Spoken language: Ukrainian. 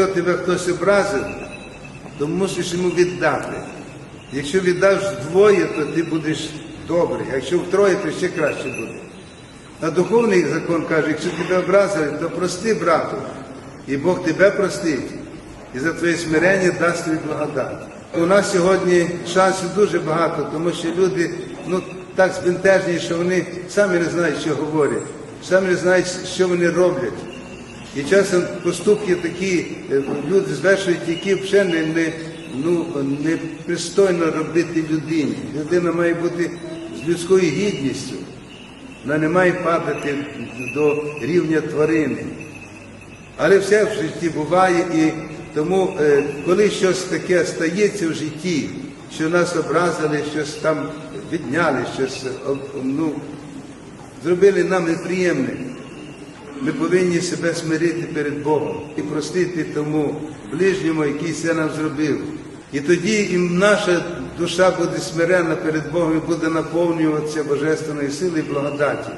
Якщо тебе хтось образив, то мусиш йому віддати. Якщо віддаш вдвоє, то ти будеш добрий. А якщо втроє, то ще краще буде. А духовний закон каже, якщо тебе образили, то прости брату, і Бог тебе простить, і за твоє смирення дасть тобі благодать. У нас сьогодні шансів дуже багато, тому що люди ну, так збентежені, що вони самі не знають, що говорять, самі не знають, що вони роблять. І часом поступки такі е, люди звершують, які взагалі не, не, ну, непристойно робити людині. Людина має бути з людською гідністю. Вона не має падати до рівня тварини. Але все в житті буває, і тому, е, коли щось таке стається в житті, що нас образили, щось там відняли, щось ну, зробили нам неприємне, ми повинні себе смирити перед Богом і простити тому ближньому, який це нам зробив. І тоді і наша душа буде смирена перед Богом і буде наповнюватися божественною силою і благодаті.